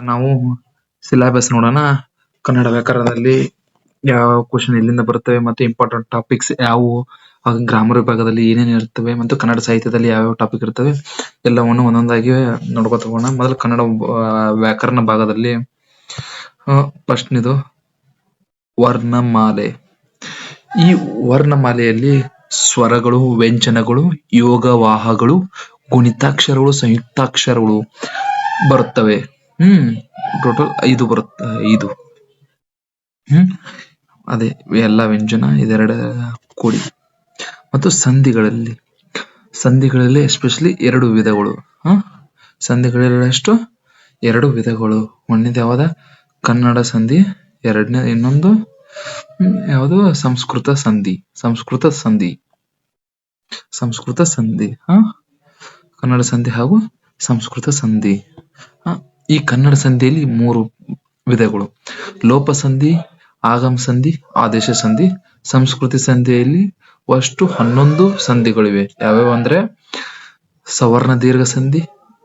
ನಾವು ಸಿಲೆಬಸ್ ನೋಡೋಣ. ಕನ್ನಡ ವ್ಯಾಕರಣದಲ್ಲಿ ಯಾವ ಕ್ವಶನ್ ಎಲ್ಲಿಂದ ಬರುತ್ತವೆ ಮತ್ತೆ ಇಂಪಾರ್ಟೆಂಟ್ ಟಾಪಿಕ್ಸ್ ಯಾವುವು ಗ್ರಾಮರ್ ವಿಭಾಗದಲ್ಲಿ ಏನೇನು ಇರುತ್ತವೆ ಮತ್ತು ಕನ್ನಡ ಸಾಹಿತ್ಯದಲ್ಲಿ ಯಾವ ಯಾವ ಟಾಪಿಕ್ ಇರ್ತವೆ ಎಲ್ಲವನ್ನು ಒಂದೊಂದಾಗಿ ನೋಡ್ಕೊತ ಹೋಗೋಣ. ಮೊದಲು ಕನ್ನಡ ವ್ಯಾಕರಣ ಭಾಗದಲ್ಲಿ ಫಸ್ಟ್ ಇದು ವರ್ಣಮಾಲೆ. ಈ ವರ್ಣಮಾಲೆಯಲ್ಲಿ ಸ್ವರಗಳು, ವ್ಯಂಜನಗಳು, ಯೋಗವಾಹಗಳು, ಗುಣಿತಾಕ್ಷರಗಳು, ಸಂಯುಕ್ತಾಕ್ಷರಗಳು ಬರುತ್ತವೆ. ಹ್ಮ್. ಟೋಟಲ್ ಐದು ಬರುತ್ತೆ ಐದು. ಹ್ಮ್. ಅದೇ ಎಲ್ಲ ವ್ಯಂಜನ ಇದೆರಡ ಕೂಡಿ. ಮತ್ತು ಸಂಧಿಗಳಲ್ಲಿ. ಸಂಧಿಗಳಲ್ಲಿ ಎಸ್ಪೆಷಲಿ ಎರಡು ವಿಧಗಳು. ಹ? ಸಂಧಿಗಳಲ್ಲಿ ಎಷ್ಟು ಎರಡು ವಿಧಗಳು. ಒಂದನೇದು ಯಾವ್ದ? ಕನ್ನಡ ಸಂಧಿ ಎರಡನೇ ಇನ್ನೊಂದು ಯಾವುದು? ಸಂಸ್ಕೃತ ಸಂಧಿ. ಸಂಸ್ಕೃತ ಸಂಧಿ. ಸಂಸ್ಕೃತ ಸಂಧಿ. ಹ? ಕನ್ನಡ ಸಂಧಿ ಹಾಗೂ ಸಂಸ್ಕೃತ ಸಂಧಿ. ಹ? ಈ ಕನ್ನಡ ಸಂಧಿಯಲ್ಲಿ ಮೂರು ವಿಧಗಳು. ಲೋಪ ಸಂಧಿ, ಆಗಮ ಸಂಧಿ, ಆದೇಶ ಸಂಧಿ. ಸಂಸ್ಕೃತಿ ಸಂಧಿಯಲ್ಲಿ ಅಷ್ಟು ಹನ್ನೊಂದು ಸಂಧಿಗಳಿವೆ. ಯಾವ್ಯಾವ ಅಂದ್ರೆ ಸವರ್ಣ ದೀರ್ಘ ಸಂಧಿ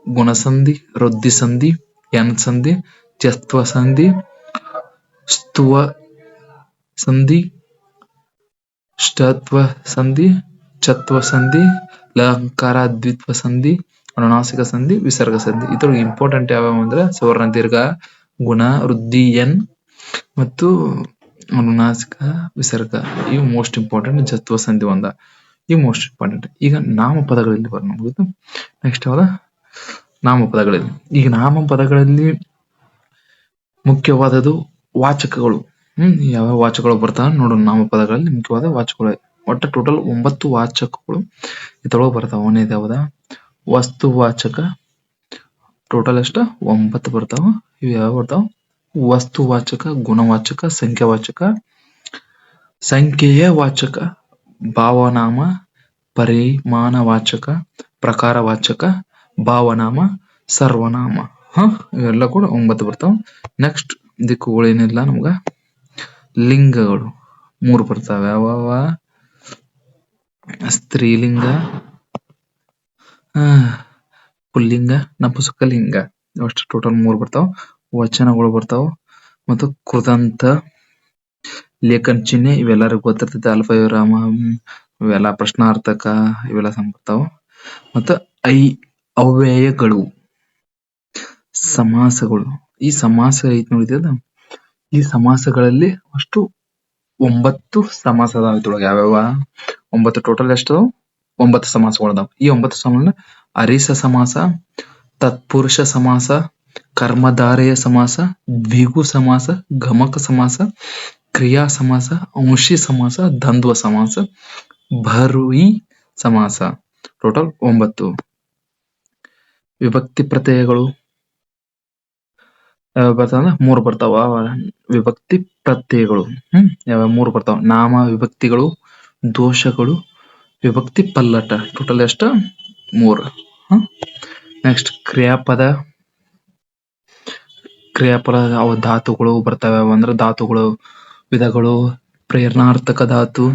ಗುಣಸಂಧಿ ವೃದ್ಧಿ ಸಂಧಿ, ಎನ್ ಸಂಧಿ, ಚತ್ವ ಸಂಧಿ, ಸ್ತುವ ಸಂಧಿ, ಷ್ಟತ್ವ ಸಂಧಿ, ಚತ್ವ ಸಂಧಿ ಲಂಕಾರ ದ್ವಿತ್ವ ಸಂಧಿ ಅನುನಾಸಿಕ ಸಂಧಿ, ವಿಸರ್ಗ ಸಂಧಿ. ಇದ್ರೊಳಗೆ ಇಂಪಾರ್ಟೆಂಟ್ ಯಾವ್ಯಾವ ಅಂದ್ರೆ ಸುವರ್ಣ, ದೀರ್ಘ, ಗುಣ, ವೃದ್ಧಿ, ಎನ್ ಮತ್ತು ಅನುನಾಸಿಕ, ವಿಸರ್ಗ. ಇವು ಮೋಸ್ಟ್ ಇಂಪಾರ್ಟೆಂಟ್ ಜತ್ವ ಸಂಧಿ ಒಂದ. ಇವು ಮೋಸ್ಟ್ ಇಂಪಾರ್ಟೆಂಟ್ ಈಗ ನಾಮಪದಗಳಲ್ಲಿ ಬರೋಣ ನೆಕ್ಸ್ಟ್ ನಾಮ ನಾಮಪದಗಳಲ್ಲಿ. ಈಗ ನಾಮಪದಗಳಲ್ಲಿ ಮುಖ್ಯವಾದದ್ದು ವಾಚಕಗಳು. ಹ್ಮ್ ಯಾವ ವಾಚಕಗಳು ಬರ್ತಾವ ನೋಡೋಣ ನಾಮಪದಗಳಲ್ಲಿ ಮುಖ್ಯವಾದ ವಾಚಕಗಳು. ಒಟ್ಟ ಟೋಟಲ್ ಒಂಬತ್ತು ವಾಚಕಗಳು ಇದ್ರೊಳಗೆ ಬರ್ತಾವ. ಅವನೇ ವಸ್ತುವಾಚಕ ಟೋಟಲ್ ಎಷ್ಟ? ಒಂಬತ್ತು ಬರ್ತಾವ. ಇವು ಯಾವ ಬರ್ತಾವ? ವಸ್ತುವಾಚಕ ಗುಣವಾಚಕ, ಸಂಖ್ಯಾವಾಚಕ. ಸಂಖ್ಯೆಯ ವಾಚಕ, ಭಾವನಾಮ, ಪರಿಮಾಣವಾಚಕ, ಪ್ರಕಾರವಾಚಕ, ಭಾವನಾಮ, ಸರ್ವನಾಮ. ಹ, ಇವೆಲ್ಲ ಕೂಡ ಒಂಬತ್ತು ಬರ್ತಾವ. ನೆಕ್ಸ್ಟ್ ದಿಕ್ಕುಗಳು ಏನಿಲ್ಲ ನಮ್ಗ? ಲಿಂಗಗಳು ಮೂರು ಬರ್ತಾವ. ಯಾವ್ಯಾವ ಸ್ತ್ರೀಲಿಂಗ ಪುಲ್ಲಿಂಗ ನಪುಸಕಲಿಂಗ ಅಷ್ಟು ಟೋಟಲ್ ಮೂರು ಬರ್ತಾವ. ವಚನಗಳು ಬರ್ತಾವ. ಮತ್ತು ಕೃದಂತ ಲೇಖನ ಚಿಹ್ನೆ, ಇವೆಲ್ಲರಿಗೂ ಗೊತ್ತಿರ್ತೈತಿ. ಅಲ್ಪ ವಿರಾಮ ಇವೆಲ್ಲ ಪ್ರಶ್ನಾರ್ಥಕ, ಇವೆಲ್ಲ ಬರ್ತಾವ. ಮತ್ತ ಐ, ಅವ್ಯಯಗಳು. ಸಮಾಸಗಳು. ಈ ಸಮಾಸ ಐತ್ ನೋಡಿದ್ಯಲ್ಲ ಈ ಸಮಾಸಗಳಲ್ಲಿ ಅಷ್ಟು ಒಂಬತ್ತು ಸಮಾಸ ಅದಾವ ಇದ್ರೊಳಗೆ ಯಾವ್ಯಾವ? ಒಂಬತ್ತು ಟೋಟಲ್ ಎಷ್ಟು ಒಂಬತ್ತು ಸಮಾಸಗಳು ಅದಾವ ಈ ಒಂಬತ್ತು ಸಮಾಸ ಅರಿಸ ಸಮಾಸ, ತತ್ಪುರುಷ ಸಮಾಸ, ಕರ್ಮಧಾರೆಯ ಸಮಾಸ, ದ್ವಿಗು ಸಮಾಸ ಗಮಕ ಸಮಾಸ, ಕ್ರಿಯಾ ಸಮಾಸ, ಅಂಶಿ ಸಮಾಸ ದ್ವಂದ್ವ ಸಮಾಸ, ಭರುಯಿ ಸಮಾಸ. ಟೋಟಲ್ ಒಂಬತ್ತು. ವಿಭಕ್ತಿ ಪ್ರತ್ಯಯಗಳು. ಬರ್ತಾವ ಮೂರು ಬರ್ತಾವ. ವಿಭಕ್ತಿ ಪ್ರತ್ಯಯಗಳು. ಹ್ಮ್ ಯಾವ ಮೂರು ಬರ್ತಾವ. ನಾಮ, ವಿಭಕ್ತಿಗಳು, ದೋಷಗಳು ವಿಭಕ್ತಿ ಪಲ್ಲಟ. ಟೋಟಲ್ ಎಷ್ಟು? ಮೂರು. ನೆಕ್ಸ್ಟ್ ಕ್ರಿಯಾಪದ. ಕ್ರಿಯಾಪದ ಅವ ಧಾತುಗಳು ಬರ್ತವೆ. ಅಂದ್ರೆ ಧಾತುಗಳು, ವಿಧಗಳು, ಪ್ರೇರಣಾರ್ಥಕ ಧಾತು,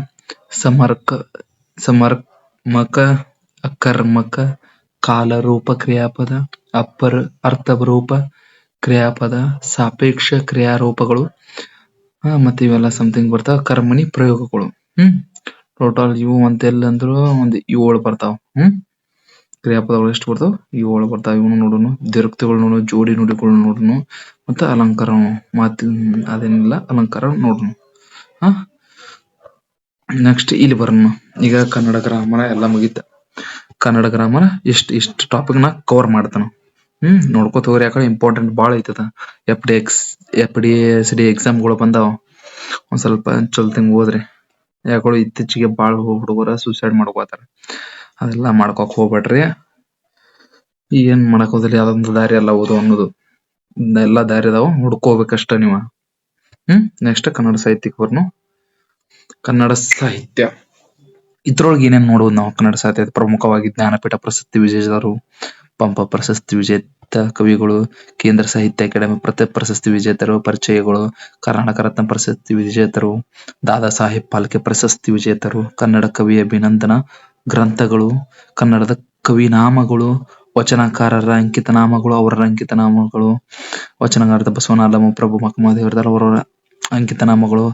ಸಮರ್ಕ, ಸಮರ್ಮಕ, ಅಕರ್ಮಕ, ಕಾಲರೂಪ ಕ್ರಿಯಾಪದ, ಅಪ್ಪರ್, ಅರ್ಥರೂಪ ಕ್ರಿಯಾಪದ, ಸಾಪೇಕ್ಷ ಕ್ರಿಯಾರೂಪಗಳು. ಮತ್ತೆ ಇವೆಲ್ಲ ಸಮಥಿಂಗ್ ಬರ್ತಾವ. ಕರ್ಮಣಿ ಪ್ರಯೋಗಗಳು. ಹ್ಮ್? ಟೋಟಲ್ ಇವು ಅಂತೆಲ್ಲ ಅಂದ್ರು ಒಂದ್ ಏಳು ಬರ್ತಾವ. ಹ್ಮ್? ಕ್ರಿಯಾಪದಗಳು ಎಷ್ಟು ಬರ್ತಾವ? ಏಳು ಬರ್ತಾವ. ಇವನು ನೋಡುನು ಜೋಡಿ ನುಡಿಗಳು ನೋಡುನು, ಮತ್ತ ಅಲಂಕಾರ ಮಾತಿ ಅದೇನಿಲ್ಲ, ಅಲಂಕಾರ ನೋಡುನು. ಹಾ? ನೆಕ್ಸ್ಟ್ ಇಲ್ಲಿ ಬರೋಣ. ಈಗ ಕನ್ನಡ ಗ್ರಾಮರ ಎಲ್ಲ ಮುಗೀತ. ಕನ್ನಡ ಗ್ರಾಮರ ಇಷ್ಟ ಇಷ್ಟ ಟಾಪಿಕ್ನ ಕವರ್ ಮಾಡ್ತಾನ. ಹ್ಮ್? ನೋಡ್ಕೋತ ಹೋಗ್ರಿ ಯಾಕಂದ್ರೆ ಇಂಪಾರ್ಟೆಂಟ್ ಬಾಳ ಐತದ. F D X F D S D ಎಕ್ಸಾಮ್ಗಳು ಬಂದಾವ. ಒಂದ್ ಸ್ವಲ್ಪ ಚಲ್ತಿಂಗ್ ಓದ್ರಿ. ಯಾಕೋ ಇತ್ತೀಚಿಗೆ ಬಹಳ ಹುಡುಗರು ಸುಸೈಡ್ ಮಾಡ್ಕೋತಾರ. ಅದೆಲ್ಲ ಮಾಡ್ಕೋಕ್ ಹೋಗ್ಬೇಡ್ರಿ. ಏನ್ ಮಾಡಕ್ ಹೋದ್ರಿ? ಅದೊಂದು ದಾರಿ ಅಲ್ಲ ಓದು ಅನ್ನೋದು. ಎಲ್ಲ ದಾರಿ ಅದಾವ. ಹುಡ್ಕೋಬೇಕಷ್ಟ ನೀವ. ಹ್ಮ್? ನೆಕ್ಸ್ಟ್ ಕನ್ನಡ ಸಾಹಿತ್ಯಕ್ ಬರ್ನು. ಕನ್ನಡ ಸಾಹಿತ್ಯ. ಇದ್ರೊಳಗೆ ಏನೇನ್ ನೋಡಬಹುದು ನಾವು? ಕನ್ನಡ ಸಾಹಿತ್ಯ ಪ್ರಮುಖವಾಗಿ ಜ್ಞಾನಪೀಠ ಪ್ರಶಸ್ತಿ ವಿಜೇತರು, ಪಂಪ ಪ್ರಶಸ್ತಿ ವಿಜೇತ ಕವಿಗಳು, ಕೇಂದ್ರ ಸಾಹಿತ್ಯ ಅಕಾಡೆಮಿ ಪ್ರತಿ ಪ್ರಶಸ್ತಿ ವಿಜೇತರು, ಪರಿಚಯಗಳು, ಕರ್ನಾಟಕ ರತ್ನ ಪ್ರಶಸ್ತಿ ವಿಜೇತರು, ದಾದಾ ಸಾಹೇಬ್ ಫಾಲ್ಕೆ ಪ್ರಶಸ್ತಿ ವಿಜೇತರು, ಕನ್ನಡ ಕವಿ ಅಭಿನಂದನ ಗ್ರಂಥಗಳು, ಕನ್ನಡದ ಕವಿನಾಮಗಳು ವಚನಕಾರರ ಅಂಕಿತ ನಾಮಗಳು ಅವರ ಅಂಕಿತ ನಾಮಗಳು ವಚನಗಾರ್ತ ಬಸವನ ಪ್ರಭು ಮಕ್ಕಮದೇವರದಾರ ಅವರ ಅಂಕಿತ ನಾಮಗಳು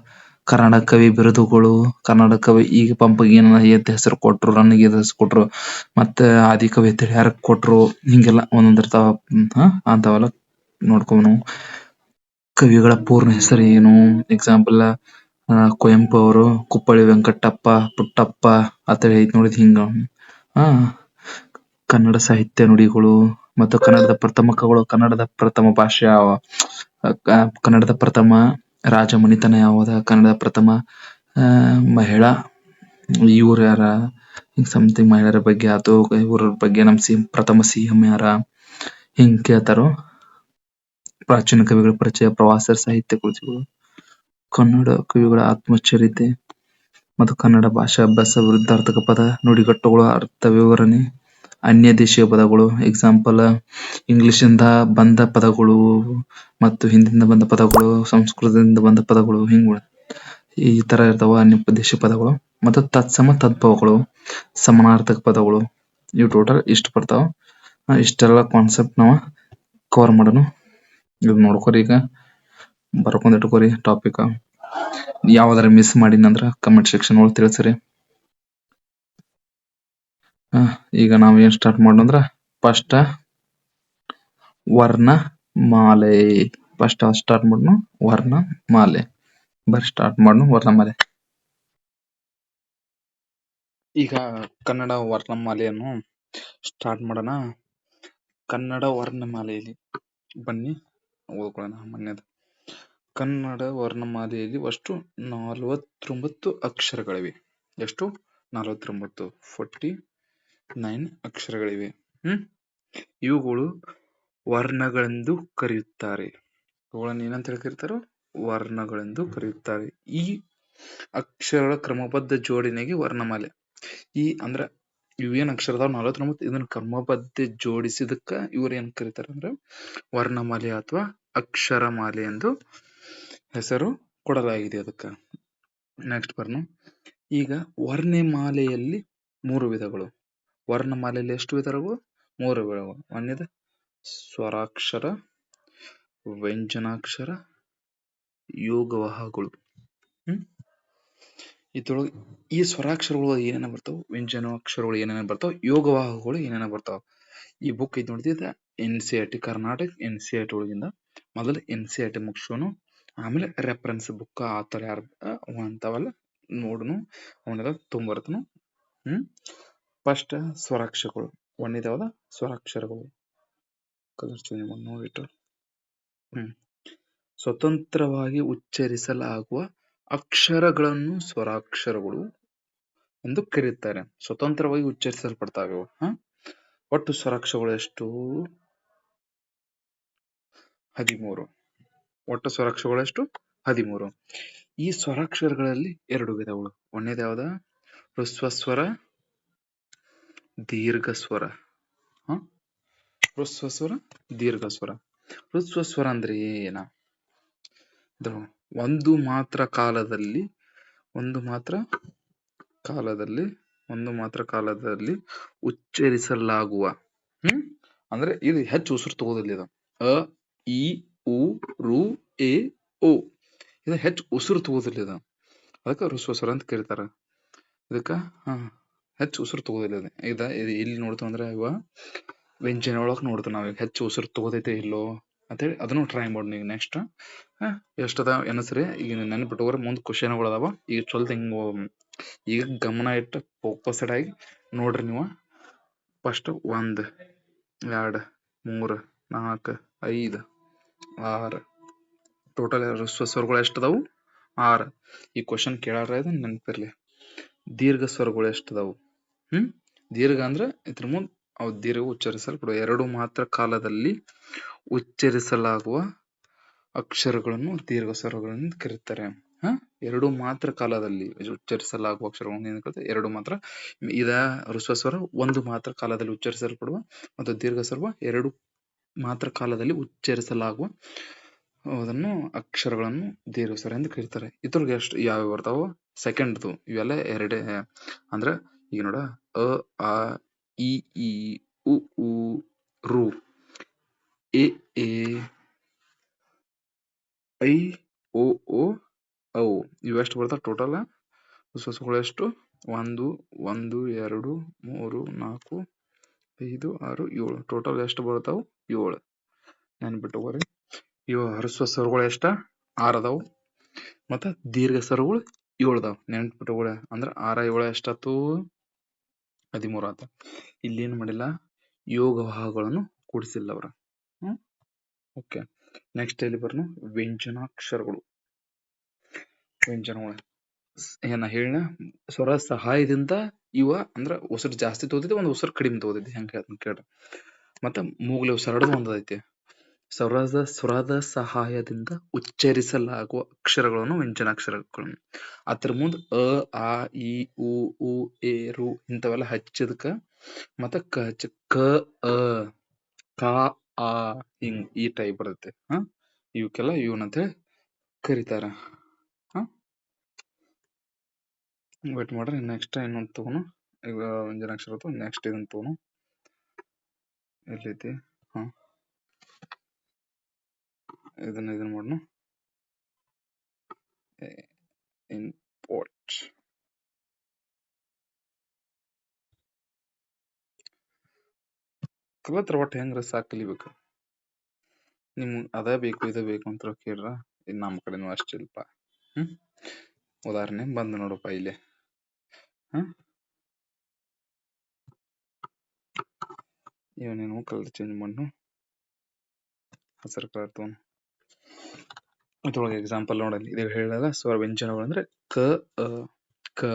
ಕನ್ನಡ ಕವಿ ಬಿರುದುಗಳು ಕನ್ನಡ ಕವಿ ಈಗ ಪಂಪಗೆ ಎದ್ದ ಹೆಸರು ಕೊಟ್ರು ನನಗೆ ಎದ್ದ ಹೆಸರು ಕೊಟ್ರು, ಮತ್ತೆ ಆದಿಕವಿ ಯಾರ ಕೊಟ್ರು, ಹಿಂಗೆಲ್ಲ ಒಂದೊಂದ್ ಇರ್ತಾವ ಹಾ, ಅಂತಾವೆಲ್ಲ ನೋಡ್ಕೊಂಡು ಕವಿಗಳ ಪೂರ್ಣ ಹೆಸರು ಏನು? ಎಕ್ಸಾಂಪಲ್ ಕುವೆಂಪು ಅವರು ಕುಪ್ಪಳಿ ವೆಂಕಟಪ್ಪ, ಪುಟ್ಟಪ್ಪ ಆತರ ಐತ್ ನೋಡಿದ್ ಹಿಂಗ. ಹಾ ಕನ್ನಡ ಸಾಹಿತ್ಯ ನುಡಿಗಳು, ಮತ್ತು ಕನ್ನಡದ ಪ್ರಥಮ ಕನ್ನಡದ ಪ್ರಥಮ ಭಾಷೆ ಕನ್ನಡದ ಪ್ರಥಮ ರಾಜಮನಿತನ ಯಾವದ ಕನ್ನಡ ಪ್ರಥಮ ಅಹ್ ಮಹಿಳಾ, ಇವ್ರು ಯಾರ ಸಮಥಿಂಗ್ ಮಹಿಳೆಯರ ಬಗ್ಗೆ ಆತು ಇವ್ರ ಬಗ್ಗೆ ನಮ್ ಸಿ, ಪ್ರಥಮ ಸಿ ಎಂ ಯಾರ, ಹಿಂಗ್ ಕೇಳ್ತಾರೋ. ಪ್ರಾಚೀನ ಕವಿಗಳ ಪರಿಚಯ ಪ್ರವಾಸ ಸಾಹಿತ್ಯ ಕೃತಿಗಳು, ಕನ್ನಡ ಕವಿಗಳ ಆತ್ಮಚರಿತೆ, ಮತ್ತು ಕನ್ನಡ ಭಾಷಾ ಅಭ್ಯಾಸ ವೃದ್ಧಾರ್ಥಕ ಪದ ನುಡಿಗಟ್ಟುಗಳ ಅರ್ಥ ವಿವರಣೆ. ಅನ್ಯ ದೇಶೀಯ ಪದಗಳು ಎಕ್ಸಾಂಪಲ್ ಇಂಗ್ಲಿಷ್ ಇಂದ ಬಂದ ಪದಗಳು ಮತ್ತು ಹಿಂದಿನಿಂದ ಬಂದ ಪದಗಳು, ಸಂಸ್ಕೃತದಿಂದ ಬಂದ ಪದಗಳು, ಹಿಂಗ್ ಈ ತರ ಇರ್ತಾವ ಅನ್ಯ ದೇಶೀಯ ಪದಗಳು. ಮತ್ತು ತತ್ಸಮ ತದ್ಭವಗಳು, ಸಮಾನಾರ್ಥಕ ಪದಗಳು, ಇವು ಟೋಟಲ್ ಇಷ್ಟು ಬರ್ತಾವ. ಇಷ್ಟೆಲ್ಲ ಕಾನ್ಸೆಪ್ಟ್ ನಾವ ಕವರ್ ಮಾಡೋಣ. ಇದು ನೋಡ್ಕೊರಿ ಈಗ. ಬರ್ಕೊಂಡ್ ಇಟ್ಕೋರಿ ಟಾಪಿಕ್ ಯಾವ್ದಾರ ಮಿಸ್ ಮಾಡಿನಂದ್ರ ಕಮೆಂಟ್ ಸೆಕ್ಷನ್ ಒಳಗೆ ತಿಳಿಸ್ರಿ. ಈಗ ನಾವ್ ಏನ್ ಸ್ಟಾರ್ಟ್ ಮಾಡೋಣ ಫಸ್ಟ್ ವರ್ಣ ಮಾಲೆ. ಫಸ್ಟ್ ಸ್ಟಾರ್ಟ್ ಮಾಡೋಣ, ವರ್ಣ ಮಾಲೆ. ಬರೀ ಸ್ಟಾರ್ಟ್ ಮಾಡೋಣ ವರ್ಣಮಾಲೆ ಈಗ ಕನ್ನಡ ವರ್ಣಮಾಲೆಯನ್ನು ಸ್ಟಾರ್ಟ್ ಮಾಡೋಣ. ಕನ್ನಡ ವರ್ಣಮಾಲೆಯಲ್ಲಿ ಬನ್ನಿ, ಓದ್ಕೊಳ್ಳೋಣ ಮೊನ್ನೆದು. ಕನ್ನಡ ವರ್ಣಮಾಲೆಯಲ್ಲಿ ಅಷ್ಟು ನಲವತ್ತೊಂಬತ್ತು ಅಕ್ಷರಗಳಿವೆ. ಎಷ್ಟು? ನಲವತ್ತೊಂಬತ್ತು. ಫೋರ್ಟಿ ನೈನ್ ಅಕ್ಷರಗಳಿವೆ. ಹ್ಮ್? ಇವುಗಳು ವರ್ಣಗಳೆಂದು ಕರೆಯುತ್ತಾರೆ. ಇವುಗಳನ್ನು ಏನಂತ ಹೇಳ್ತಿರ್ತಾರೋ? ವರ್ಣಗಳೆಂದು ಕರೆಯುತ್ತಾರೆ. ಈ ಅಕ್ಷರಗಳ ಕ್ರಮಬದ್ಧ ಜೋಡಣೆಗೆ ವರ್ಣಮಾಲೆ. ಈ ಅಂದ್ರ ಇವೇನ್ ಅಕ್ಷರ ನಲವತ್ತೊಂಬತ್ತು? ಇದನ್ನ ಕ್ರಮಬದ್ಧ ಜೋಡಿಸಿದಕ್ಕ ಇವರೇನ್ ಏನ್ ಕರೀತಾರ ಅಂದ್ರ ವರ್ಣಮಾಲೆ ಅಥವಾ ಅಕ್ಷರಮಾಲೆ ಎಂದು ಹೆಸರು ಕೊಡಲಾಗಿದೆ ಅದಕ್ಕ. ನೆಕ್ಸ್ಟ್ ಬರ್ನು. ಈಗ ವರ್ಣಮಾಲೆಯಲ್ಲಿ ಮೂರು ವಿಧಗಳು. ವರ್ಣಮಾಲೆಯಲ್ಲಿ ಎಷ್ಟು ವಿಧಗಳು ಮೂರು ವಿಧಗಳು ಒಂದೇದು, ಸ್ವರಾಕ್ಷರ, ವ್ಯಂಜನಾಕ್ಷರ, ಯೋಗವಾಹಗಳು. ಹ್ಮ್? ಇದ್ರೊಳಗೆ ಈ ಸ್ವರಾಕ್ಷರಗಳು ಏನೇನ ಬರ್ತಾವ? ವ್ಯಂಜನಾಕ್ಷರಗಳು ಏನೇನ ಬರ್ತಾವ? ಯೋಗವಾಹಗಳು ಏನೇನ ಬರ್ತಾವ? ಈ ಬುಕ್ ಇದು ನೋಡಿದ N C R T Karnataka N C R T ಒಳಗಿಂದ. ಮೊದಲು ಎನ್ ಸಿ ಆರ್ ಟಿ ಮುಗಿಸೋನು, ಆಮೇಲೆ ರೆಫರೆನ್ಸ್ ಬುಕ್ ಆ ಥರ ಯಾರು ಅಂತಾವಲ್ಲ ನೋಡುನು, ಅವನ್ನೆಲ್ಲ ತುಂಬರ್ತನು. ಹ್ಮ್? ಫಸ್ಟ್ ಸ್ವರಾಕ್ಷರಗಳು. ಒಂದೇದಾವದ ಸ್ವರಾಕ್ಷರಗಳು ಕಲರ್ ನೋಡಿಟ್ಟು ಹ್ಮ್. ಸ್ವತಂತ್ರವಾಗಿ ಉಚ್ಚರಿಸಲಾಗುವ ಅಕ್ಷರಗಳನ್ನು ಸ್ವರಾಕ್ಷರಗಳು ಎಂದು ಕರೆಯುತ್ತಾರೆ ಸ್ವತಂತ್ರವಾಗಿ ಉಚ್ಚರಿಸಲ್ಪಡ್ತಾವೆ ಹ? ಒಟ್ಟು ಸ್ವರಾಕ್ಷರಗಳು ಎಷ್ಟು? ಹದಿಮೂರು. ಒಟ್ಟು ಸ್ವರಾಕ್ಷರಗಳು ಎಷ್ಟು? ಹದಿಮೂರು. ಈ ಸ್ವರಾಕ್ಷರಗಳಲ್ಲಿ ಎರಡು ವಿಧಗಳು ಒಂದೇದು ಯಾವ್ದ ಹ್ರಸ್ವ ಸ್ವರ ದೀರ್ಘ ಸ್ವರ ಹ್ಮ್ ಹ್ರಸ್ವ ಸ್ವರ ದೀರ್ಘ ಸ್ವರ ಹೃಸ್ವ ಸ್ವರ ಅಂದ್ರೆ ಏನ? ಒಂದು ಮಾತ್ರ ಕಾಲದಲ್ಲಿ, ಒಂದು ಮಾತ್ರ ಕಾಲದಲ್ಲಿ, ಒಂದು ಮಾತ್ರ ಕಾಲದಲ್ಲಿ ಉಚ್ಚರಿಸಲಾಗುವ. ಹ್ಮ್? ಅಂದ್ರೆ ಇದು ಹೆಚ್ಚು ಉಸಿರು ತಗೋದಿಲ್ಲ ಇದು. ಅ, ಇ, ಉ, ರು, ಎ, ಓ. ಇದು ಹೆಚ್ಚು ಉಸಿರು ತಗೋದಿಲ್ಲ ಇದು. ಅದಕ್ಕೆ ಹೃಸ್ವ ಸ್ವರ ಅಂತ ಕರೀತಾರ ಇದಕ್ಕ, ಹಾ. ಹೆಚ್ಚು ಉಸಿರು ತಗೋದಿಲ್ಲ ಇದು ಇಲ್ಲಿ ನೋಡ್ತಾವ ಅಂದ್ರೆ ಇವ ವ್ಯಂಜನ ಒಳಗ್ ನೋಡ್ತಾವ ನಾವ್ ಹೆಚ್ಚು ಉಸಿರು ತಗೋದೈತೆ ಇಲ್ಲೋ ಅಂತೇಳಿ ಅದನ್ನು ಟ್ರೈ ಮಾಡೋಣ ಈಗ ನೆಕ್ಸ್ಟ್ ಎಷ್ಟದ ಎನಸ್ರಿ? ಈಗ ನೆನಪಿಟ್ಟೋಗ್ರೆ ಮುಂದ್ ಕ್ವಶನ್ಗಳದಾವ ಈಗ ಚೊಲ್ದ ಹಿಂಗ ಈಗ ಗಮನ ಇಟ್ಟು ಫೋಕಸ್ಡ್ ಆಗಿ ನೋಡ್ರಿ ನೀವು. ಫಸ್ಟ್ ಒಂದ್, ಎರಡ್, ಮೂರ್, ನಾಲ್ಕ್, ಐದ್, ಆರ್. ಟೋಟಲ್ ಸ್ವರಗಳು ಎಷ್ಟು ಅದಾವು? ಆರ್. ಈ ಕ್ವಶನ್ ಕೇಳಾರ ಇದು ನೆನಪಿರ್ಲಿ. ದೀರ್ಘ ಸ್ವರಗಳು ಎಷ್ಟ್ ಅದಾವು? ಹ್ಮ್? ದೀರ್ಘ ಅಂದ್ರೆ ಇದ್ರ ಮುಂದ್ ಅವು ದೀರ್ಘ ಉಚ್ಚರಿಸಲ್ಪಡುವ. ಎರಡು ಮಾತ್ರ ಕಾಲದಲ್ಲಿ ಉಚ್ಚರಿಸಲಾಗುವ ಅಕ್ಷರಗಳನ್ನು ದೀರ್ಘ ಸ್ವರಗಳೆಂದು ಕರೀತಾರೆ. ಹ? ಎರಡು ಮಾತ್ರ ಕಾಲದಲ್ಲಿ ಉಚ್ಚರಿಸಲಾಗುವ ಅಕ್ಷರಗಳನ್ನು ಏನ್ ಕರೀತಾರೆ? ಎರಡು ಮಾತ್ರ. ಇದ ಋಸ್ವ ಸ್ವರ ಒಂದು ಮಾತ್ರ ಕಾಲದಲ್ಲಿ ಉಚ್ಚರಿಸಲ್ಪಡುವ ಮತ್ತು ದೀರ್ಘ ಸ್ವರ ಎರಡು ಮಾತ್ರ ಕಾಲದಲ್ಲಿ ಉಚ್ಚರಿಸಲಾಗುವ ಅದನ್ನು ಅಕ್ಷರಗಳನ್ನು ದೀರ್ಘ ಸ್ವರ ಎಂದು ಕರೀತಾರೆ. ಇದ್ರೊಳಗೆ ಎಷ್ಟು ಯಾವ್ಯಾವ ಬರ್ತಾವ? ಸೆಕೆಂಡ್ದು ಇವೆಲ್ಲ ಎರಡೇ, ಅಂದ್ರೆ ಈಗ ನೋಡ, ಅ, ಆ, ಇ ಉ ಉ, ರು, ಎ ಎ, ಐ, ಓ ಔ ಇವೆಷ್ಟು ಬರ್ತಾವ ಟೋಟಲ್ ಸೊಸೆಗಳು ಎಷ್ಟು? ಒಂದು ಒಂದು, ಎರಡು, ಮೂರು, ನಾಲ್ಕು, ಐದು, ಆರು, ಏಳು. ಟೋಟಲ್ ಎಷ್ಟು ಬರ್ತಾವು? ಏಳು. ನೆನ್ಪಿಟ್ಕೋರಿ ಇವ ಹರಸುವ ಸ್ವರಗಳು ಎಷ್ಟ? ಆರು ಅದಾವು. ಮತ್ತು ದೀರ್ಘ ಸ್ವರಗಳು ಏಳು ಅದಾವ ನೆನ್ಪಿಟ್ಟುಕೊಳ್ಳಿ ಅಂದ್ರೆ ಆರ, ಏಳು ಎಷ್ಟಾತು ಹದಿಮೂರು ಆತ. ಇಲ್ಲಿ ಏನು ಮಾಡಿಲ್ಲ, ಯೋಗ ಭಾಗಗಳನ್ನು ಕೂಡಿಸಿಲ್ಲ ಅವ್ರ. ಹ್ಮ್? ಓಕೆ ನೆಕ್ಸ್ಟ್ ಇಲ್ಲಿ ಬರ್ನು? ವ್ಯಂಜನಾಕ್ಷರಗಳು. ವ್ಯಂಜನಗಳು. ಏನ ಹೇಳ ಸ್ವರ ಸಹಾಯದಿಂದ ಇವ ಅಂದ್ರ ಉಸಿರು ಜಾಸ್ತಿ ತಗೋತೈತಿ ಒಂದು ಉಸಿರು ಕಡಿಮೆ ತಗೋತೈತಿ ಹೆಂಗ್ ಹೇಳ್ತೀನಿ ಕೇಳ್ರಿ. ಮತ್ತ ಮೂಗ್ಲಿ ಉಸಿರಾಡೋದು ಒಂದೈತಿ ಸ್ವರದ ಸ್ವರದ ಸಹಾಯದಿಂದ ಉಚ್ಚರಿಸಲಾಗುವ ಅಕ್ಷರಗಳನ್ನು ವ್ಯಂಜನಾಕ್ಷರಗಳು. ಅದ್ರ ಮುಂದ್ ಅ, ಆ, ಇ, ಉ ಉ, ಎ, ರು ಇಂಥವೆಲ್ಲ ಹಚ್ಚದಕ್ಕ ಮತ್ತ ಕ ಹಚ್ಚ, ಕ, ಅ, ಕ, ಆ, ಹಿಂಗ್ ಈ ಟೈಪ್ ಬರುತ್ತೆ. ಹ? ಇವಕ್ಕೆಲ್ಲ ಇವನಂತ ಹೇಳಿ ಕರೀತಾರ ವೇಟ್ ಮಾಡ್ರಿ ನೆಕ್ಸ್ಟ್ ಇನ್ನೊಂದು ತಗೋಣ. ಈಗ ವ್ಯಂಜನಾಕ್ಷರ ನೆಕ್ಸ್ಟ್ ಇದನ್ನ ತಗೋಣ. ಎಲ್ಲೈತಿ ಹಾ ಇದನ್ನ ಇದನ್ನ ಮಾಡೋಣ ಇಂಪೋರ್ಟ್ ಕಲತ್ರ ಒಟ್ಟು ಹೆಂಗ್ರ ಸಾಕ್ ಕಲಿಬೇಕು? ನಿಮ್ಗೆ ಅದ ಬೇಕು, ಇದ ಬೇಕು ಅಂತ ಕೇಳ್ರ, ಇನ್ ನಮ್ಮ ಕಡೆನೂ ಅಷ್ಟಿಲ್ಪ ಹ್ಮ್? ಉದಾಹರಣೆ ಬಂದು ನೋಡಪ್ಪ ಇಲ್ಲಿ. ಹ? ಇವನೇನು ಕಲರ್ ಚೇಂಜ್ ಮಾಡ್ನು. ಹಸಿರು ಕಲರ್ ತಗೊಂಡು. ಇದ್ರೊಳಗೆ ಎಕ್ಸಾಂಪಲ್ ನೋಡಲಿ ಇದು ಹೇಳಿದಾಗ ಸ್ವರ ವ್ಯಂಜನಗಳು ಅಂದ್ರೆ ಕ, ಅ, ಕ,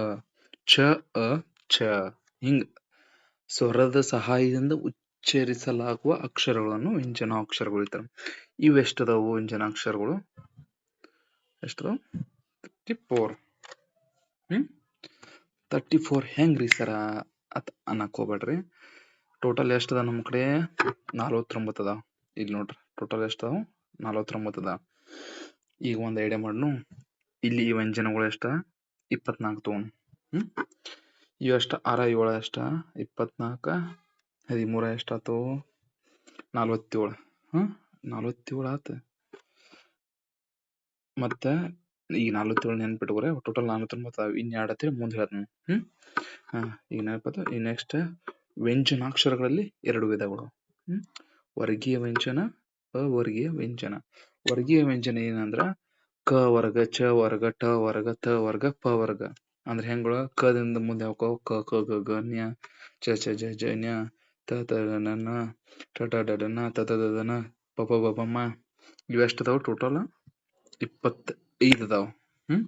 ಚ, ಅ, ಚ. ಹಿಂಗ್ ಸ್ವರದ ಸಹಾಯದಿಂದ ಉಚ್ಚರಿಸಲಾಗುವ ಅಕ್ಷರಗಳನ್ನು ವ್ಯಂಜನಾಕ್ಷರಗಳು ಇರ್ತಾರೆ ಇವೆಷ್ಟದವು ವ್ಯಂಜನ ವ್ಯಂಜನಾಕ್ಷರಗಳು ಎಷ್ಟು ತರ್ಟಿ ಫೋರ್ ಹ್ಮ್? ತರ್ಟಿ ಫೋರ್ ಹೆಂಗ್ರಿ ಸರ ಅತ್ ಅನ್ನಕ್ ಹೋಗ್ಬೇಡ್ರಿ. ಟೋಟಲ್ ಎಷ್ಟದ ನಮ್ಮ ಕಡೆ? ನಲ್ವತ್ತೊಂಬತ್ತು ಇಲ್ಲಿ ನೋಡ್ರಿ ಟೋಟಲ್ ಎಷ್ಟದಾವು? ನಲ್ವತ್ತೊಂಬತ್ತು ಈಗ ಒಂದ್ ಐಡಿಯಾ ಮಾಡ್ನು. ಇಲ್ಲಿ ಈ ವ್ಯಂಜನಗಳು ಎಷ್ಟ? ಇಪ್ಪತ್ನಾಲ್ಕು ತಗೊಂಡ್ ಹ್ಮ್? ಇವು ಎಷ್ಟ? ಆರ, ಏಳು ಎಷ್ಟ? ಇಪ್ಪತ್ನಾಲ್ಕ, ಹದಿಮೂರ ಎಷ್ಟಾತು ನಲ್ವತ್ತೇಳು. ಹ್ಮ್? ನಲ್ವತ್ತೇಳು ಆತ. ಮತ್ತ ಈಗ ನಲ್ವತ್ತೇಳು ನೆನ್ಪಿಟ್ಕೊರೆ ಟೋಟಲ್ ನಲ್ವತ್ತೊಂಬತ್ತು ಇನ್ನ ಇನ್ ಎರಡು ಹತ್ತಿರ ಮುಂದೆ ಹೇಳ್ತೀನಿ ಹ್ಮ್? ಹಾ, ಈಗ ನೆನಪತ್ತ. ಈ ನೆಕ್ಸ್ಟ್ ವ್ಯಂಜನಾಕ್ಷರಗಳಲ್ಲಿ ಎರಡು ವಿಧಗಳು. ಹ್ಮ್? ವರ್ಗೀಯ ವ್ಯಂಜನ, ಅವರ್ಗೀಯ ವ್ಯಂಜನ. ವರ್ಗೀಯ ವ್ಯಂಜನ ಏನಂದ್ರ ಕ ವರ್ಗ, ಚ ವರ್ಗ ಟ ವರ್ಗ ತ ವರ್ಗ, ಪ ವರ್ಗ. ಅಂದ್ರೆ ಹೆಂಗಳ? ಕದಿಂದ ಮುಂದೆ ಹಾಕೋ ಕ ಕ, ಗ ಗ, ನ್ಯ, ಚ ಚ, ಜ ಜ, ನ್ಯ, ತ ತ ನ ನ ನ ಟ ಟ ಡ ಡ, ನ, ತ ತ, ದ ದ, ನ, ಪ ಪ ಬ ಮ. ಇವೆಷ್ಟು ಅದಾವ ಟೋಟಲ್? ಇಪ್ಪತ್ತೈದು ಅದಾವ. ಹ್ಮ್?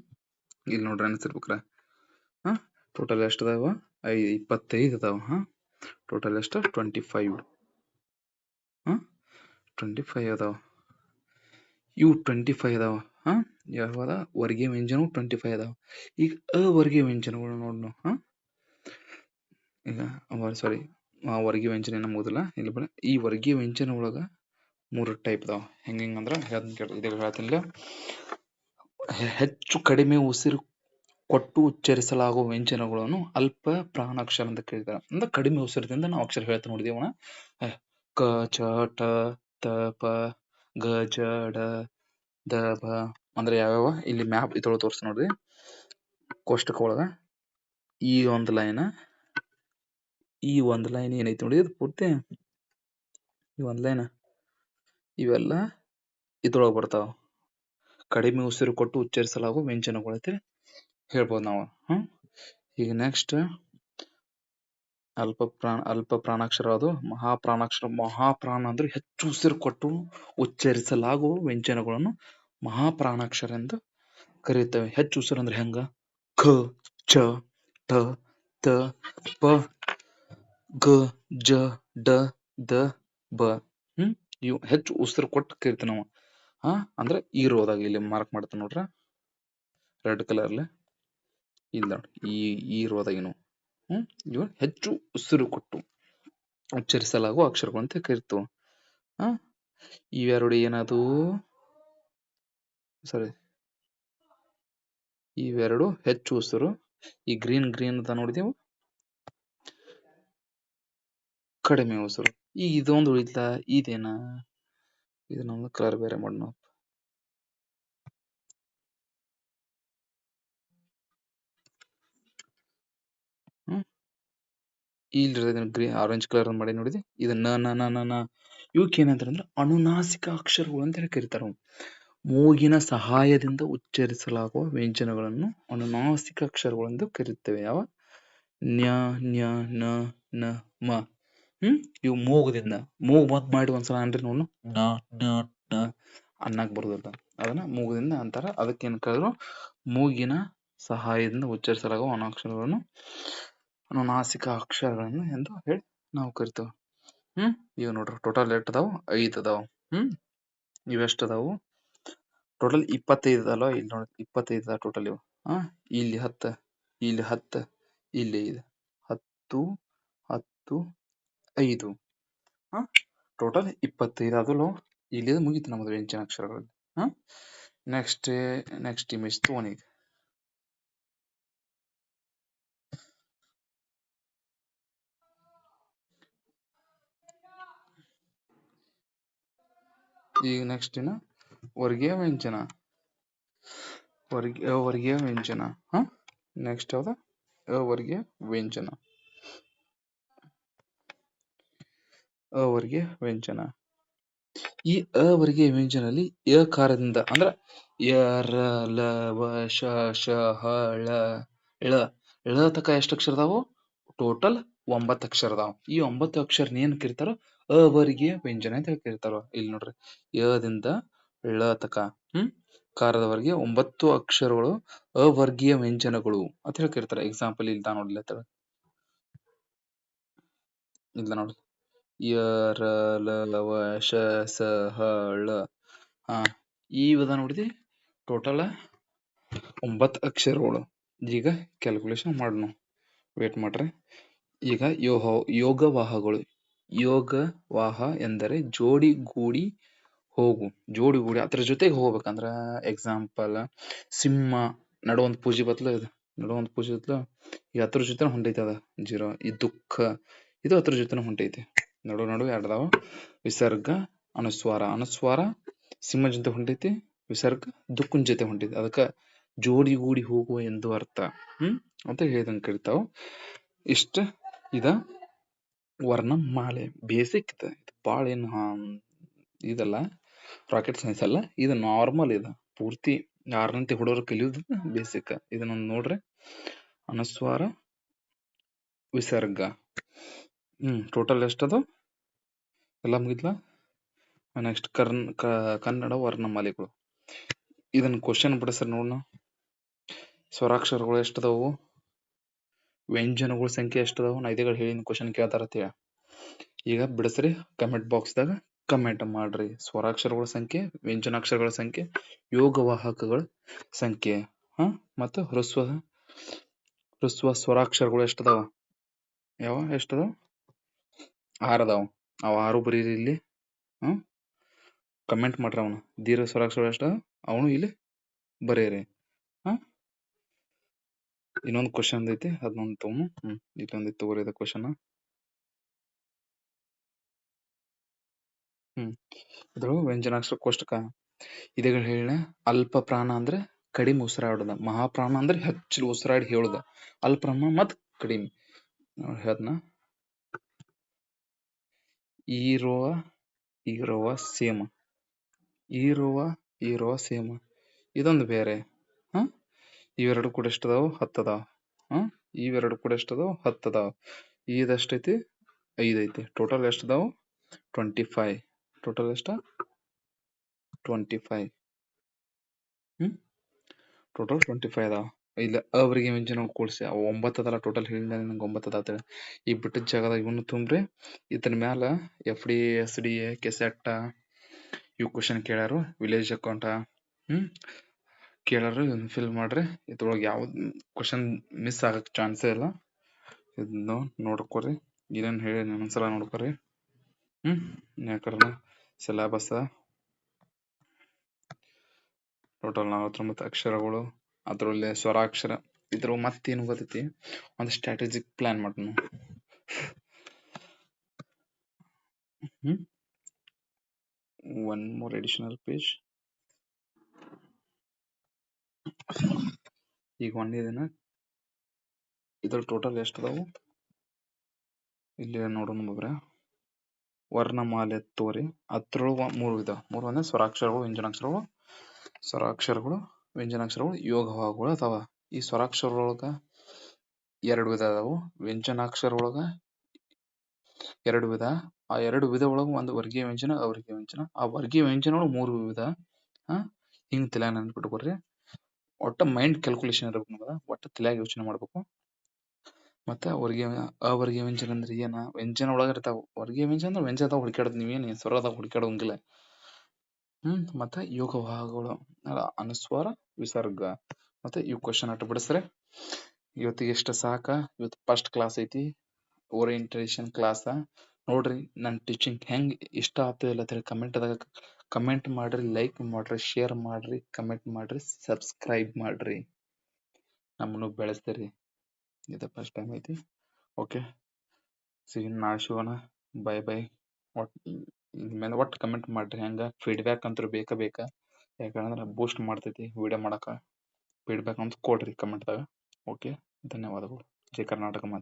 ಇಲ್ಲಿ ನೋಡ್ರಿ ಅನ್ಸಿರ್ಬೇಕ್ರ. ಹಾ? ಟೋಟಲ್ ಎಷ್ಟು ಅದಾವ? ಐ, ಇಪ್ಪತ್ತೈದು ಅದಾವ. ಹಾ? ಟೋಟಲ್ ಎಷ್ಟು? Twenty five. ಹಾ? ಟ್ವೆಂಟಿ ಫೈವ್ ಅದಾವ. ಇವು ಟ್ವೆಂಟಿ ಫೈವ್ ಅದಾವ. ಹಾ? ಯಾವಾಗ? ವರ್ಗೀಯ ವ್ಯಂಜನವು ಟ್ವೆಂಟಿ ಫೈವ್ ಅದಾವ. ಈಗ ಅವರ್ಗೀಯ ವ್ಯಂಜನಗಳು ನೋಡ್ನು. ಹಾ? ಈಗ ಸಾರಿ ಆ ವರ್ಗೀಯ ವ್ಯಂಜನ ಏನ ಮುಗುದಿಲ್ಲ ಇಲ್ಲ ಬರ ಈ ವರ್ಗೀಯ ವ್ಯಂಜನ ಒಳಗ ಮೂರು ಟೈಪ್ ಅದಾವ. ಹೆಂಗ ಹೆಂಗಂದ್ರ ಕೇಳ್ರಿ ಹೇಳ್ತೀನಿ ಹೆಚ್ಚು ಕಡಿಮೆ ಉಸಿರು ಕೊಟ್ಟು ಉಚ್ಚರಿಸಲಾಗುವ ವ್ಯಂಜನಗಳನ್ನು ಅಲ್ಪ ಪ್ರಾಣಾಕ್ಷರ ಅಂತ ಕೇಳ್ತಾರೆ ಅಂದ್ರೆ ಕಡಿಮೆ ಉಸಿರದಿಂದ ನಾವು ಅಕ್ಷರ ಹೇಳ್ತಾ ನೋಡಿದೇವಣ ಕ, ಚ, ಟ, ತ, ಪ ಗ ಜ ಡ ದ ಬ ಅಂದ್ರೆ ಯಾವ್ಯಾವ? ಇಲ್ಲಿ ಮ್ಯಾಪ್ ಇದ್ರೊಳಗೆ ತೋರಿಸ್ ನೋಡ್ರಿ. ಕೋಷ್ಟಕ ಒಳಗ ಈ ಒಂದು ಲೈನ್ ಈ ಒಂದು ಲೈನ್ ಏನೈತಿ ನೋಡಿ ಇದು ಪೂರ್ತಿ ಈ ಒಂದು ಲೈನ್ ಇವೆಲ್ಲ ಇದ್ರೊಳಗೆ ಬರ್ತಾವ. ಕಡಿಮೆ ಉಸಿರು ಕೊಟ್ಟು ಉಚ್ಚರಿಸಲಾಗುವ ವ್ಯಂಜನಗಳು ಅಂತ ಹೇಳ್ಬೋದು ನಾವು. ಹ್ಮ್. ಈಗ ನೆಕ್ಸ್ಟ್ ಅಲ್ಪ ಪ್ರಾಣ, ಅಲ್ಪ ಪ್ರಾಣಾಕ್ಷರ ಅದು. ಮಹಾಪ್ರಾಣಾಕ್ಷರ, ಮಹಾಪ್ರಾಣ ಅಂದ್ರೆ ಹೆಚ್ಚು ಉಸಿರು ಕೊಟ್ಟು ಉಚ್ಚರಿಸಲಾಗುವ ವ್ಯಂಜನಗಳನ್ನು ಮಹಾಪ್ರಾಣಾಕ್ಷರ ಎಂದು ಕರೆಯುತ್ತೇವೆ. ಹೆಚ್ಚು ಉಸಿರು ಅಂದ್ರೆ ಹೆಂಗ? ಖ, ಚ, ಠ, ತ, ಪ ಗ ಜ, ಡ, ದ, ಬ. ಹ್ಮ್? ಇವು ಹೆಚ್ಚು ಉಸಿರು ಕೊಟ್ಟು ಕರಿತೀವಿ ನಾವು. ಹಾ, ಅಂದ್ರೆ ಈ ರೋದಾಗ ಇಲ್ಲಿ ಮಾರ್ಕ್ ಮಾಡ್ತೇವೆ ನೋಡ್ರ. ರೆಡ್ ಕಲರ್ಲೆ ಇಲ್ಲ ನೋಡ್ರಿ ಈ ಈರೋದಾಗ ರೋದಾಗಿನು ಹ್ಮ್? ಇವು ಹೆಚ್ಚು ಉಸಿರು ಕೊಟ್ಟು ಉಚ್ಚರಿಸಲಾಗುವ ಅಕ್ಷರಗಳು ಅಂತ ಕರಿತೀವಿ ಹಾ? ಇವೆರಡು ಏನದು? ಸಾರಿ ಇವೆರಡು ಹೆಚ್ಚು ಉಸಿರು. ಈ ಗ್ರೀನ್ ಗ್ರೀನ್ ಅಂತ ನೋಡಿದೆವು ಕಡಿಮೆ ಉಸಿರು. ಈ ಇದೊಂದು ಉಳಿತ ಇದೇನಾ? ಇದನ್ನ ಕಲರ್ ಬೇರೆ ಮಾಡೋಣ ಇಲ್ಲಿ ಆರೆಂಜ್ ಕಲರ್ ಮಾಡಿ ನೋಡಿದೆ. ಇದು ನ ನ ನ ಇವಕ್ಕೆ ಏನಂತಾರೆ ಅಂದ್ರೆ ಅನುನಾಸಿಕ ಅಕ್ಷರಗಳು ಅಂತ ಹೇಳಿ ಕರೀತಾರೆ. ಮೂಗಿನ ಸಹಾಯದಿಂದ ಉಚ್ಚರಿಸಲಾಗುವ ವ್ಯಂಜನಗಳನ್ನು ಅನುನಾಸಿಕ ಅಕ್ಷರಗಳೆಂದು ಕರೆಯುತ್ತೇವೆ ಯಾವ? ನ್ಯ ನ್ಯ, ನ ನ, ಮ. ಹ್ಮ್? ಇವು ಮೂಗದಿಂದ. ಮೂಗು ಮತ್ ಮಾಡಿ ಒಂದ್ಸಲ ಅನ್ರಿ ನೋಡು ನ ನ ನ. ಅನ್ನಕ್ ಬರುದಿಲ್ಲ. ಅದನ್ನ ಮೂಗದಿಂದ ಅಂತಾರ. ಅದಕ್ಕೆ ಏನ್ ಕರೆದ್ರು? ಮೂಗಿನ ಸಹಾಯದಿಂದ ಉಚ್ಚರಿಸಲಾಗುವ ಅನಾಕ್ಷರಗಳನ್ನು ಅನುನಾಸಿಕ ಅಕ್ಷರಗಳನ್ನು ಎಂದು ಹೇಳಿ ನಾವು ಕರಿತೇವೆ. ಹ್ಮ್? ಇವ್ ನೋಡ್ರಿ ಟೋಟಲ್ ಎಷ್ಟ್ ಅದಾವ? ಐದ್ ಅದಾವ. ಹ್ಮ್? ಇವೆಷ್ಟ್ ಅದಾವು? ಟೋಟಲ್ ಇಪ್ಪತ್ತೈದು ಅಲ್ವಾ ಇಲ್ಲಿ ನೋಡಿ, ಇಪ್ಪತ್ತೈದು ಟೋಟಲ್ ಇವು. ಇಲ್ಲಿ ಹತ್ತ ಇಲ್ಲಿ ಹತ್ತ, ಇಲ್ಲಿ ಐದು. ಹತ್ತು ಹತ್ತು, ಐದು. ಹಾ? ಟೋಟಲ್ ಇಪ್ಪತ್ತೈದು ಅದಲ್ಲೋ ಇಲ್ಲಿ ಮುಗೀತು ನಮ್ದು ವ್ಯಂಜನ ಅಕ್ಷರಗಳು ಹಾ? ನೆಕ್ಸ್ಟ್ ನೆಕ್ಸ್ಟ್ ಇಮೇಜ್ ತಗೋನಿ ಈಗ ನೆಕ್ಸ್ಟ್ ಏನ ವರ್ಗೀಯ ವ್ಯಂಜನ. ವರ್ಗೀಯ ಅವರ್ಗೀಯ ವ್ಯಂಜನ. ಹಾ? ನೆಕ್ಸ್ಟ್ ಯಾವ್ದ? ಅವರ್ಗೀಯ ವ್ಯಂಜನ. ಅವರ್ಗೀಯ ವ್ಯಂಜನ. ಈ ಅವರ್ಗೀಯ ವ್ಯಂಜನಲ್ಲಿ ಕಾರದಿಂದ ಅಂದ್ರ ಯ, ರ, ಲ, ವ, ಶ ಶ, ಹ, ಳ ಳ ಳ ತಕ ಎಷ್ಟು ಅಕ್ಷರ ಅದಾವು ಟೋಟಲ್ ಒಂಬತ್ತು ಅಕ್ಷರ ಅದಾವ. ಈ ಒಂಬತ್ತು ಅಕ್ಷರ ಏನ್ ಕರಿತಾರ ಅವರ್ಗೀಯ ವ್ಯಂಜನ ಅಂತ ಹೇಳಿ ಕರಿತಾರ. ಇಲ್ಲಿ ನೋಡ್ರಿ, ಯದಿಂದ ಳ ತಕ ಹ್ಮ್, ಕಾರದವರೆಗೆ ಒಂಬತ್ತು ಅಕ್ಷರಗಳು ಅವರ್ಗೀಯ ವ್ಯಂಜನಗಳು ಅಂತ ಹೇಳಿ ಕಿರ್ತಾರ ಎಕ್ಸಾಂಪಲ್ ಇಲ್ಲಿ ತಾ ನೋಡ್ಲಿ. ಇಲ್ಲ ನೋಡ್ರಿ ಯ ಲ, ವ, ಶ, ಸ, ಹ, ಳ, ಹಾ ಈ ವಿಧ ನೋಡಿದಿ, ಟೋಟಲ್ ಒಂಬತ್ತು ಅಕ್ಷರಗಳು. ಈಗ ಕ್ಯಾಲ್ಕುಲೇಷನ್ ಮಾಡೋಣ ವೇಟ್ ಮಾಡ್ರಿ. ಈಗ ಯೋಹ ಯೋಗ ವಾಹ ಎಂದರೆ ಜೋಡಿಗೂಡಿ ಹೋಗು. ಜೋಡಿಗೂಡಿ ಅದ್ರ ಜೊತೆಗೆ ಹೋಗ್ಬೇಕಂದ್ರ ಎಕ್ಸಾಂಪಲ್ ಸಿಂಹ ನಡುವಂತ ಪೂಜೆ ಬತ್ಲ ಇದು ನಡುವಂತ ಪೂಜೆ ಬತ್ಲ ಈ ಅದ್ರ ಜೊತೆ ಹೊಂಟೈತೆ ಅದ, ಜೀರೋ. ಈ ದುಃಖ, ಇದು ಅದ್ರ ಜೊತೆ ಹೊಂಟೈತಿ. ನಡು ನಡು ಎರಡದಾವ. ವಿಸರ್ಗ, ಅನುಸ್ವಾರ. ಅನುಸ್ವಾರ ಸಿಂಹ ಜೊತೆ ಹೊಂಟೈತಿ, ವಿಸರ್ಗ ದುಃಖನ್ ಜೊತೆ ಹೊಂಟೈತಿ. ಅದಕ್ಕ ಜೋಡಿಗೂಡಿ ಹೋಗುವ ಎಂದು ಅರ್ಥ. ಹ್ಮ್? ಅಂತ ಹೇಳ್ದಂಗೆ ಕರಿತಾವ ಇಷ್ಟ ಇದ ವರ್ಣಮಾಲೆ ಬೇಸಿಕ್ ಇದು. ಭಾಳ ಏನು ಇದಲ್ಲ ರಾಕೆಟ್ ಸೈನ್ಸ್ ಅಲ್ಲ. ಇದು ನಾರ್ಮಲ್ ಇದು. ಪೂರ್ತಿ ಆರನಂತೆ ಹುಡುಗರು ಕಲಿಯೋದು ಬೇಸಿಕ್ ಇದನ್ನೊಂದು ನೋಡ್ರಿ. ಅನುಸ್ವಾರ, ವಿಸರ್ಗ. ಹ್ಮ್ ಟೋಟಲ್ ಎಷ್ಟದು ಎಲ್ಲ ಮುಗಿತ್ಲ ನೆಕ್ಸ್ಟ್ ಕರ್ನ್ ಕನ್ನಡ ವರ್ಣಮಾಲೆಗಳು ಇದನ್ನ ಕ್ವಶನ್ ಬಿಡಿಸ್ರಿ ನೋಡೋಣ ಸ್ವರಾಕ್ಷರಗಳು ಎಷ್ಟದಾವು ವ್ಯಂಜನಗಳ ಸಂಖ್ಯೆ ಎಷ್ಟು ನಾ ಇದೇಗಳು ಹೇಳಿನ ಕ್ವಶನ್ ಕೇಳ್ತಾರ ಹೇಳ. ಈಗ ಬಿಡಿಸ್ರಿ ಕಮೆಂಟ್ ಬಾಕ್ಸ್ದಾಗ ಕಮೆಂಟ್ ಮಾಡ್ರಿ. ಸ್ವರಾಕ್ಷರಗಳ ಸಂಖ್ಯೆ, ವ್ಯಂಜನಾಕ್ಷರಗಳ ಸಂಖ್ಯೆ, ಯೋಗವಾಹಕಗಳ ಸಂಖ್ಯೆ, ಹಾ, ಮತ್ತು ಹ್ರಸ್ವ ಹ್ರಸ್ವ ಸ್ವರಾಕ್ಷರಗಳು ಎಷ್ಟದಾವ? ಯಾವ ಎಷ್ಟದಾವ? ಆರು ಅದಾವ. ಅವ ಆರು ಬರೀರಿ ಇಲ್ಲಿ. ಹ್ಮ್ ಕಮೆಂಟ್ ಮಾಡ್ರಿ ಅವನು. ದೀರ್ಘ ಸ್ವರಾಕ್ಷರ ಎಷ್ಟ ಅವನು ಇಲ್ಲಿ ಬರೀರಿ. ಹಾ ಇನ್ನೊಂದು ಕ್ವಶನ್ ಐತಿ, ಅದನ್ನೊಂದು ತಗೊಂಡು, ಹ್ಮ್, ಇಲ್ಲೊಂದು ತಗೋರಿ ಕ್ವಶನ್ ಹ್ಮ್, ಇದ್ರೊಳಗ ವ್ಯಂಜನಾಕ್ಷರ ಕೋಷ್ಟಕ. ಇದೇ ಹೇಳ ಅಲ್ಪ ಪ್ರಾಣ ಅಂದ್ರೆ ಕಡಿಮೆ ಉಸಿರಾಡದ. ಮಹಾಪ್ರಾಣ ಅಂದ್ರೆ ಹೆಚ್ಚು ಉಸಿರಾಡಿ ಹೇಳುದ. ಅಲ್ಪ ಮತ್ ಕಡಿಮೆ. ಹೇಳ್ದನ. ಈರೋವ ಈರೋವ ಸೇಮ. ಈರೋವ ಈರೋವ ಸೇಮ. ಇದೊಂದು ಬೇರೆ. ಇವೆರಡು ಕೂಡ ಎಷ್ಟದಾವು? ಹತ್ತದಾವ. ಹ್ಮ್? ಇವೆರಡು ಕೂಡ ಎಷ್ಟದಾವು? ಹತ್ತದಾವ. ಇದಷ್ಟೈತಿ ಐದೈತಿ. ಟೋಟಲ್ ಎಷ್ಟದಾವು? ಟ್ವೆಂಟಿ ಫೈವ್ ಟೋಟಲ್ ಎಷ್ಟ? ಟ್ವೆಂಟಿ ಫೈವ್ ಹ್ಮ್? ಟೋಟಲ್ ಟ್ವೆಂಟಿ ಫೈವ್ ಅದಾವ. ಇಲ್ಲ, ಅವರಿಗೆ ಮುಂಚೆ ನಾವು ಕೂಡಿಸಿ. ಒಂಬತ್ತು ಅದಲ್ಲ ಟೋಟಲ್ ಹೇಳಿದ ನಿಮ್ಗೆ ಒಂಬತ್ತು ಅದಾವ ಈ ಬಿಟ್ಟಿದ್ದ ಜಾಗದಾಗ ಇವನು ತುಂಬ್ರಿ. ಇದ್ರ ಮ್ಯಾಲ F D S D A ಕೆಸೆಟ್ಟ ಇವು ಕ್ವಶನ್ ಕೇಳ್ಯಾರು. ವಿಲೇಜ್ ಅಕೌಂಟ ಹ್ಮ್? ಕೇಳಾರು ಫಿಲ್ ಮಾಡ್ರಿ. ಇದ್ರೊಳಗೆ ಯಾವ್ದು ಕ್ವಶನ್ ಮಿಸ್ ಆಗಕ್ ಚಾನ್ಸೇ ಇಲ್ಲ. ಇದನ್ನ ನೋಡ್ಕೊರಿ. ಏನೇನು ಹೇಳಿ ಒಂದ್ಸಲ ನೋಡ್ಕೊರಿ. ಹ್ಮ್ ಯಾಕಂದ್ರೆ ಸಿಲೆಬಸ್ ಟೋಟಲ್ ನಲವತ್ತೊಂಬತ್ತು ಅಕ್ಷರಗಳು, ಅದರಲ್ಲಿ ಸ್ವರಾಕ್ಷರ. ಇದ್ರ ಮತ್ತೇನು ಗೊತ್ತೈತಿ ಒಂದು ಸ್ಟ್ರಾಟಜಿಕ್ ಪ್ಲಾನ್ ಮಾಡೋಣ ಹ್ಮ್. ಒನ್ ಮೋರ್ ಅಡಿಷನಲ್ ಪೇಜ್ ಈಗ ಒಂದೇ ದಿನ ಇದ್ರಲ್ಲಿ ಟೋಟಲ್ ಎಷ್ಟು ಅದಾವು? ಇಲ್ಲಿ ನೋಡೋಣ ವರ್ಣ ವರ್ಣಮಾಲೆ ತೋರಿ. ಅದ್ರೊಳಗ ಮೂರು ವಿಧ ಮೂರು ಅಂದ್ರೆ ಸ್ವರಾಕ್ಷರಗಳು, ವ್ಯಂಜನಾಕ್ಷರಗಳು. ಸ್ವರಾಕ್ಷರಗಳು, ವ್ಯಂಜನಾಕ್ಷರಗಳು ಯೋಗವಾಗುಗಳು ಅದಾವ. ಈ ಸ್ವರಾಕ್ಷರೊಳಗ ಎರಡು ವಿಧ ಅದಾವು. ವ್ಯಂಜನಾಕ್ಷರ ಒಳಗ ಎರಡು ವಿಧ. ಆ ಎರಡು ವಿಧ ಒಳಗ ಒಂದು ವರ್ಗೀಯ ವ್ಯಂಜನ ಅವರ್ಗೀಯ ವ್ಯಂಜನ. ಆ ವರ್ಗೀಯ ವ್ಯಂಜನಗಳು ಮೂರು ವಿಧ. ಹಿಂಗೆ ತಲ್ಯಾಗ ನೆನ್ಪಿಟ್ಕೊರಿ ಒಟ್ಟ ಮೈಂಡ್ ಕ್ಯಾಲ್ಕುಲೇಷನ್ ಇರ್ಬೇಕು ನಮ್ಗೆ. ಒಟ್ಟ ತಲ್ಯಾಗ ಯೋಚನೆ ಮಾಡ್ಬೇಕು. ಮತ್ತೆ ವರ್ಗೀಯ ಅವರ್ಗೀಯ ವ್ಯಂಜನ ಅಂದ್ರೆ ಏನ? ವ್ಯಂಜನ ಒಳಗ ಇರ್ತಾವ. ವರ್ಗೀಯ ವ್ಯಂಜನ ಅಂದ್ರೆ ವ್ಯಂಜನದಾಗ ಹುಡುಕಾಡೋದು ನೀವೇನ್ ಸ್ವರದಾಗ ಹುಡುಕ್ಯಾಡೋಂಗಿಲ್ಲ ಹ್ಮ್, ಮತ್ತ ಯೋಗವಾಹಗಳು ಅನುಸ್ವಾರ, ವಿಸರ್ಗ. ಮತ್ತೆ ಇವ್ ಕ್ವಶನ್ ಅಟ್ ಬಿಡಿಸ್ರೆ. ಇವತ್ತಿಗೆ ಇಷ್ಟ ಸಾಕ? ಇವತ್ತು ಫಸ್ಟ್ ಕ್ಲಾಸ್ ಐತಿ. ಓರಿಯೆಂಟೇಷನ್ ಕ್ಲಾಸ್ ನೋಡ್ರಿ ನನ್ನ ಟೀಚಿಂಗ್ ಹೆಂಗ್ ಇಷ್ಟ ಆತು ಇಲ್ಲ ಅಂತ ಹೇಳಿ ಕಮೆಂಟ್ ಮಾಡ್ರಿ ಲೈಕ್ ಮಾಡ್ರಿ ಶೇರ್ ಮಾಡ್ರಿ ಕಮೆಂಟ್ ಮಾಡ್ರಿ ಸಬ್ಸ್ಕ್ರೈಬ್ ಮಾಡ್ರಿ. ನಮ್ಮನ್ನು ಬೆಳೆಸ್ತೀರಿ. ಇದು ಫಸ್ಟ್ ಟೈಮ್ ಐತಿ. ಓಕೆ ಸಿ ನಾ. ಶಿವನ ಬೈ ಬೈ ಒಟ್ ಇನ್ಮೇಲೆ ಒಟ್ಟು ಕಮೆಂಟ್ ಮಾಡ್ರಿ. ಹೆಂಗೆ? ಫೀಡ್ಬ್ಯಾಕ್ ಅಂತೂ ಬೇಕ ಬೇಕಾ. ಯಾಕಂದ್ರೆ ಬೂಸ್ಟ್ ಮಾಡ್ತೈತಿ ವಿಡಿಯೋ ಮಾಡಕ ಫೀಡ್ಬ್ಯಾಕ್ ಅಂತ ಕೊಡ್ರಿ ಕಮೆಂಟ್ದಾಗ ಓಕೆ ಧನ್ಯವಾದಗಳು. ಜೈ ಕರ್ನಾಟಕ ಮಾತೆ.